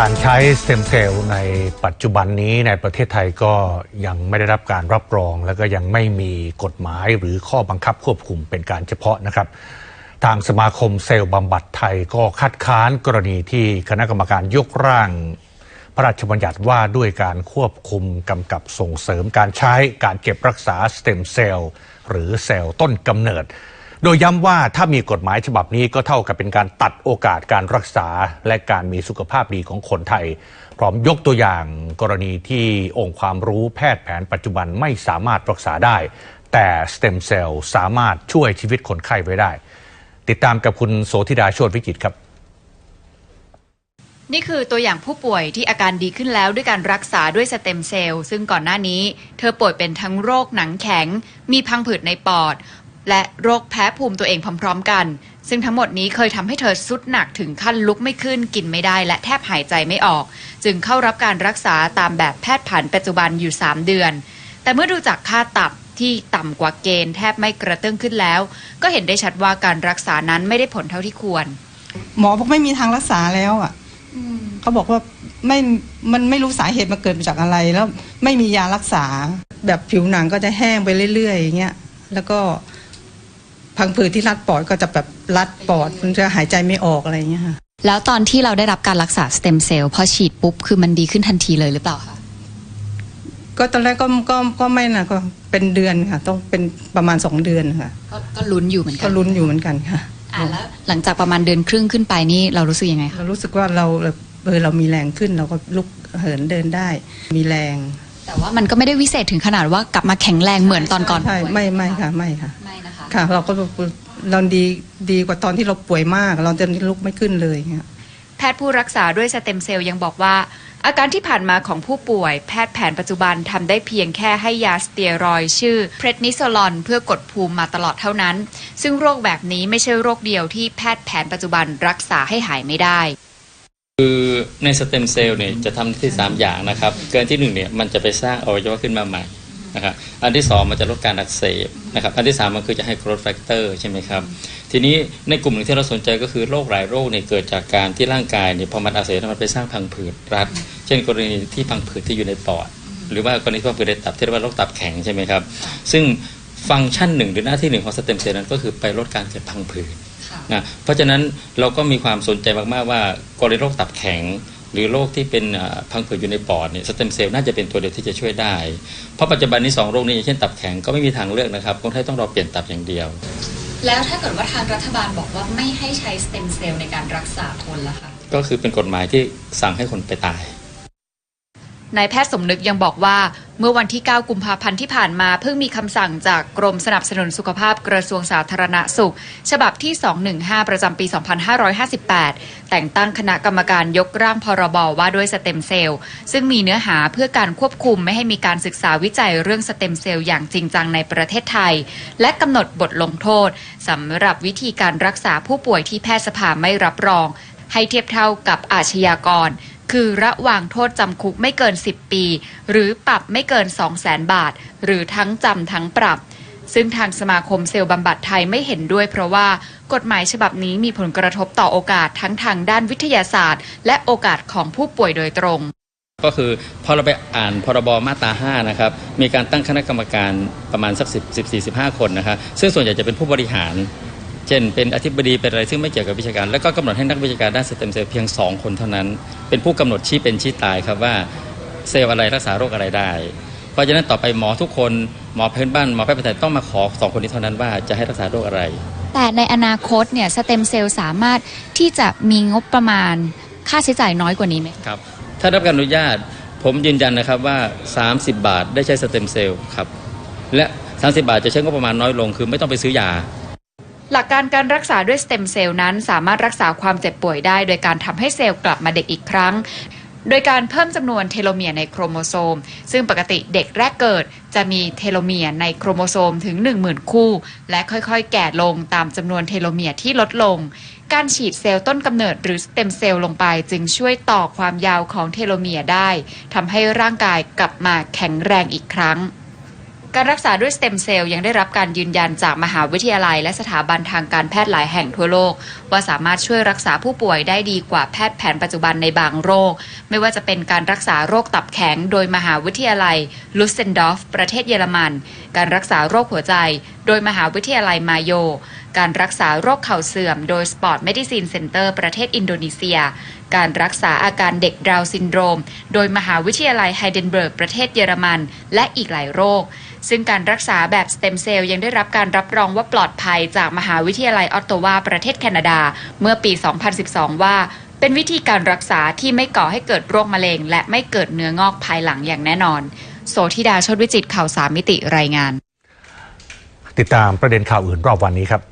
การใช้สเต็มเซลล์ในปัจจุบันนี้ในประเทศไทยก็ยังไม่ได้รับการรับรอง แล้วก็ยังไม่มีกฎหมายหรือข้อบังคับควบคุมเป็นการเฉพาะนะครับ ทางสมาคมเซลล์บำบัดไทยก็คัดค้านกรณีที่คณะกรรมการยกร่าง พระราชบัญญัติว่าด้วยการควบคุมกำกับส่งเสริมการใช้การเก็บรักษาสเต็มเซลล์หรือเซลล์ต้นกำเนิด โดยย้ำว่าถ้ามีกฎหมายฉบับนี้ก็เท่ากับเป็นการตัดโอกาสการรักษาและการมีสุขภาพดีของคนไทย พร้อมยกตัวอย่างกรณีที่องค์ความรู้แพทย์แผนปัจจุบันไม่สามารถรักษาได้ แต่สเต็มเซลล์สามารถช่วยชีวิตคนไข้ไว้ได้ ติดตามกับคุณโสธิดาโชติวิจิตครับนี่คือตัวอย่างผู้ป่วยที่อาการดีขึ้นแล้วด้วยการรักษาด้วยสเต็มเซลล์ซึ่งก่อนหน้านี้ เธอป่วยเป็นทั้งโรคหนังแข็ง มีพังผืดในปอด และโรคแพ้ภูมิตัวเองพร้อม ๆ กัน ซึ่งทั้งหมดนี้เคยทำให้เธอสุดหนักถึงขั้นลุกไม่ขึ้น กินไม่ได้ และแทบหายใจไม่ออก จึงเข้ารับการรักษาตามแบบแพทย์ผันปัจจุบันอยู่ 3 เดือน แต่เมื่อดูจากค่าตับที่ต่ำกว่าเกณฑ์แทบไม่กระเตื้องขึ้นแล้ว ก็เห็นได้ชัดว่าการรักษานั้นไม่ได้ผลเท่าที่ควร หมอบอกไม่มีทางรักษาแล้วอะเขาบอกว่าไม่ มันไม่รู้สาเหตุมาเกิดมาจากอะไรแล้วไม่มียารักษา แบบผิวหนังก็จะแห้งไปเรื่อยๆอย่างเงี้ยแล้วก็ พังผืดที่รัดปอดก็จะแบบรัดปอดมันจะหายใจไม่ออกอะไรอย่างเงี้ยค่ะ แล้วตอนที่เราได้รับการรักษาสเต็มเซลล์พอฉีดปุ๊บคือมันดีขึ้นทันทีเลยหรือเปล่าคะก็ตอนแรกก็ก็ก็ไม่นะก็เป็นเดือนค่ะ ต้องเป็นประมาณสองเดือนค่ะ ก็ก็ลุ้นอยู่เหมือนกัก็ลุ้นอยู่เหมือนกันค่ะ อะแล้วหลังจากประมาณเดือนครึ่งขึ้นไปนี่เรารู้สึกยังไงคะเรารู้สึกว่าเราเออเรามีแรงขึ้นเราก็ลุกเหินเดินได้ มีแรงแต่ว่ามันก็ไม่ได้วิเศษถึงขนาดว่ากลับมาแข็งแรงเหมือนตอนก่อนใช่ป่วย ไม่ไม่ค่ะไม่ค่ะไม่นะ คะค่ะเราก็เราดีดีกว่าตอนที่เราป่วยมาก เราจะลุกไม่ขึ้นเลยเงี้ยแพทย์ผู้รักษาด้วยสเต็มเซลล์ยังบอกว่า อาการที่ผ่านมาของผู้ป่วย แพทย์แผนปัจจุบันทำได้เพียงแค่ให้ยาสเตียรอยด์ชื่อเพรดนิโซลอนเพื่อกดภูมิมาตลอดเท่านั้น ซึ่งโรคแบบนี้ไม่ใช่โรคเดียวที่แพทย์แผนปัจจุบันรักษาให้หายไม่ได้ คือในสเต็มเซลล์เนี่ยจะทำที่ 3 อย่างนะครับ เกินที่1เนี่ยมันจะไปสร้างอวัยวะขึ้นมาใหม่ นะครับอันที่ 2 มันจะลดการอักเสบนะครับอันที่ 3 มันคือจะให้ growth factor ใช่ไหมครับทีนี้ในกลุ่มหนึ่งที่เราสนใจก็คือโรคหลายโรคเนี่ยเกิดจากการที่ร่างกายเนี่ยพอมันอักเสบมันไปสร้างพังผืดรัด เช่น กรณีที่พังผืดที่อยู่ในปอด หรือว่ากรณีที่พังผืดในตับที่เรียกว่าโรคตับแข็งใช่ไหมครับซึ่งฟังก์ชันหนึ่งหรือหน้าที่หนึ่งของสเต็มเซลล์นั้นก็คือไปลดการเกิดพังผืดนะเพราะฉะนั้นเราก็มีความสนใจมากๆว่ากรณีโรคตับแข็ง หรือโรคที่เป็นอ่าพังผืดอยู่ในปอดเนี่ยสเต็มเซลล์น่าจะเป็นตัวเดียวที่จะช่วยได้ เพราะปัจจุบันนี้สองโรคนี้อย่างเช่นตับแข็งก็ไม่มีทางเลือกนะครับคนไข้ต้องรอเปลี่ยนตับอย่างเดียว แล้วถ้าเกิดว่าทางรัฐบาลบอกว่าไม่ให้ใช้สเต็มเซลล์ในการรักษาคนล่ะคะก็คือเป็นกฎหมายที่สั่งให้คนไปตาย นายแพทย์สมนึกยังบอกว่า เมื่อวันที่ 9 กุมภาพันธ์ที่ผ่านมาเพิ่งมีคำสั่งจากกรมสนับสนุนสุขภาพกระทรวงสาธารณสุข ฉบับที่ 215 ประจำปี 2558 แต่งตั้งคณะกรรมการยกร่างพรบว่าด้วยสเต็มเซลล์ซึ่งมีเนื้อหาเพื่อการควบคุมไม่ให้มีการศึกษาวิจัยเรื่องสเต็มเซลล์อย่างจริงจังในประเทศไทย และกำหนดบทลงโทษสำหรับวิธีการรักษาผู้ป่วยที่แพทยสภาไม่รับรอง ให้เทียบเท่ากับอาชญากร คือระหว่างโทษจำคุกไม่เกิน 10 ปี หรือปรับไม่เกิน 2 0 0แสนบาท หรือทั้งจำทั้งปรับ ซึ่งทางสมาคมเซลล์บำบัดไทยไม่เห็นด้วย เพราะว่ากฎหมายฉบับนี้มีผลกระทบต่อโอกาสทั้งทางด้านวิทยาศาสตร์ และโอกาสของผู้ป่วยโดยตรง ก็คือพอเราไปอ่านพรบมาตรา 5 นะครับ มีการตั้งคณะกรรมการประมาณสัก10 14 15 คนนะครับซึ่งส่วนใหญ่จะเป็นผู้บริหาร ช่น เป็นอธิบดีเป็นอะไรซึ่งไม่เกี่ยวกับวิชาการ แล้วก็กำหนดให้นักวิชาการด้านสเต็มเซลล์เพียง 2 คนเท่านั้น เป็นผู้กำหนดชี้เป็นชี้ตายครับว่าเซลล์อะไรรักษาโรคอะไรได้ เพราะฉะนั้นต่อไปหมอทุกคนหมอพื้นบ้านหมอแพทย์แผนไทยต้องมาขอสองคนนี้เท่านั้นว่าจะให้รักษาโรคอะไร แต่ในอนาคตเนี่ยสเต็มเซลล์สามารถที่จะมีงบประมาณค่าใช้จ่ายน้อยกว่านี้ไหมครับถ้าได้รับการอนุญาตผมยืนยันนะครับว่า 30 บาทได้ใช้สเต็มเซลล์ครับและ 30 บาทจะใช้งบประมาณน้อยลง คือไม่ต้องไปซื้อยา หลักการการรักษาด้วยสเต็มเซลล์นั้น สามารถรักษาความเจ็บป่วยได้ โดยการทำให้เซลล์กลับมาเด็กอีกครั้ง โดยการเพิ่มจำนวนเทโลเมียร์ในโครโมโซม ซึ่งปกติเด็กแรกเกิดจะมีเทโลเมียร์ในโครโมโซมถึง 10,000 คู่ และค่อยๆ แก่ลงตามจำนวนเทโลเมียร์ที่ลดลง การฉีดเซลล์ต้นกำเนิดหรือสเต็มเซลล์ลงไป จึงช่วยต่อความยาวของเทโลเมียร์ได้ทำให้ร่างกายกลับมาแข็งแรงอีกครั้ง การรักษาด้วยสเต็มเซลล์ยังได้รับการยืนยันจากมหาวิทยาลัยและสถาบันทางการแพทย์หลายแห่งทั่วโลก ว่าสามารถช่วยรักษาผู้ป่วยได้ดีกว่าแพทย์แผนปัจจุบันในบางโรค ไม่ว่าจะเป็นการรักษาโรคตับแข็ง โดยมหาวิทยาลัยลุเซนดอฟประเทศเยอรมัน การรักษาโรคหัวใจ โดยมหาวิทยาลัยมาโย การรักษาโรคเข่าเสื่อม โดย Sport Medicine Center ประเทศอินโดนีเซีย การรักษาอาการเด็กดาวซินโดรม โดยมหาวิทยาลัยไฮเดนเบิร์กประเทศเยอรมัน และอีกหลายโรคซึ่งการรักษาแบบสเต็มเซลล์ยังได้รับการรับรองว่าปลอดภัยจากมหาวิทยาลัยออตโตวาประเทศแคนาดาเมื่อปี 2012 ว่าเป็นวิธีการรักษาที่ไม่ก่อให้เกิดโรคมะเร็ง และไม่เกิดเนื้องอกภายหลังอย่างแน่นอน โสธิดาชดวิจิตข่าวสามมิติรายงาน ติดตามประเด็นข่าวอื่นรอบวันนี้ครับ